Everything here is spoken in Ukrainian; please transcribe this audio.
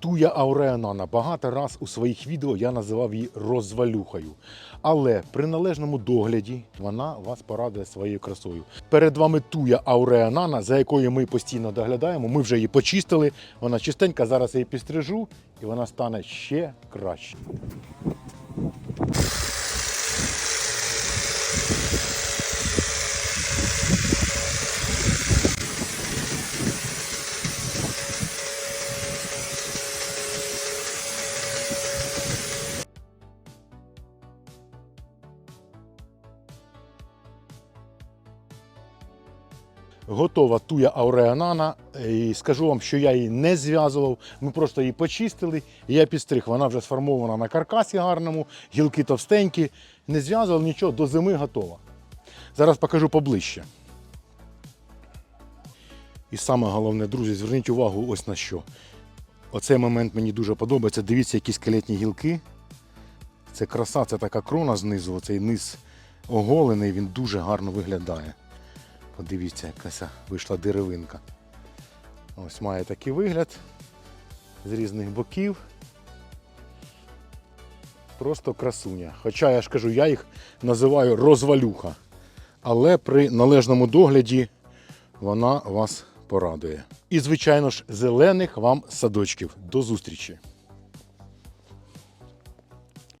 Туя ауреанана. Багато раз у своїх відео я називав її розвалюхою. Але при належному догляді вона вас порадує своєю красою. Перед вами туя ауреанана, за якою ми постійно доглядаємо. Ми вже її почистили. Вона чистенька. Зараз я її підстрижу, і вона стане ще краще. Готова туя ауреанана. І скажу вам, що я її не зв'язував. Ми просто її почистили. І я підстриг. Вона вже сформована на каркасі гарному, гілки товстенькі. Не зв'язував нічого, до зими готова. Зараз покажу поближче. І саме головне, друзі, зверніть увагу ось на що. Оцей момент мені дуже подобається. Дивіться, які скелетні гілки. Це краса, це така крона знизу, оцей низ оголений, він дуже гарно виглядає. Подивіться, якась вийшла деревинка. Ось має такий вигляд з різних боків. Просто красуня. Хоча я ж кажу, я їх називаю розвалюха. Але при належному догляді вона вас порадує. І, звичайно ж, зелених вам садочків. До зустрічі!